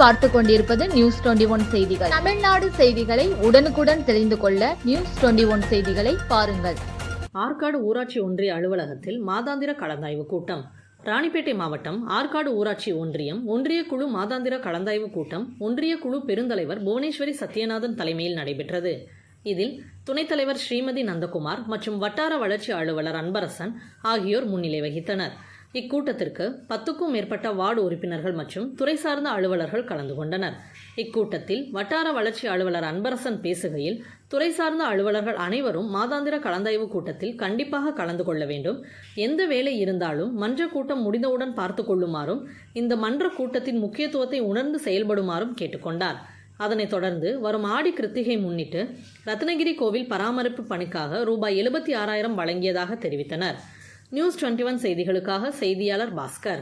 பார்த்து கொண்டிருப்பது news twenty one செய்திகள். தமிழ்நாடு செய்திகளை உடனுக்குடன் தெரிந்து கொள்ள நியூஸ் டுவெண்டி ஒன் செய்திகளை பாருங்கள். ஆற்காடு ஊராட்சி ஒன்றிய அலுவலகத்தில் மாதாந்திர கலந்தாய்வு கூட்டம். ராணிப்பேட்டை மாவட்டம் ஆற்காடு ஊராட்சி ஒன்றியம் ஒன்றிய குழு மாதாந்திர கலந்தாய்வு கூட்டம் ஒன்றிய குழு பெருந்தலைவர் புவனேஸ்வரி சத்யநாதன் தலைமையில் நடைபெற்றது. இதில் துணைத் தலைவர் ஸ்ரீமதி நந்தகுமார் மற்றும் வட்டார வளர்ச்சி அலுவலர் அன்பரசன் ஆகியோர் முன்னிலை வகித்தனர். இக்கூட்டத்திற்கு பத்துக்கும் மேற்பட்ட வார்டு உறுப்பினர்கள் மற்றும் துறை சார்ந்த அலுவலர்கள் கலந்து கொண்டனர். இக்கூட்டத்தில் வட்டார வளர்ச்சி அலுவலர் அன்பரசன் பேசுகையில் துறை சார்ந்த அலுவலர்கள் அனைவரும் மாதாந்திர கலந்தாய்வு கூட்டத்தில் கண்டிப்பாக கலந்து கொள்ள வேண்டும். எந்த வேலை இருந்தாலும் மன்ற கூட்டம் முடிந்தவுடன் பார்த்து கொள்ளுமாறும் இந்த மன்ற கூட்டத்தின் முக்கியத்துவத்தை உணர்ந்து செயல்படுமாறும் கேட்டுக்கொண்டார் அதனைத் தொடர்ந்து வரும் ஆடி கிருத்திகை முன்னிட்டு ரத்னகிரி கோவில் பராமரிப்பு பணிக்காக ரூபாய் எழுபத்தி ஆறாயிரம் வழங்கியதாக தெரிவித்தனர். நியூஸ் டுவெண்ட்டி ஒன் செய்திகளுக்காக செய்தியாளர் பாஸ்கர்.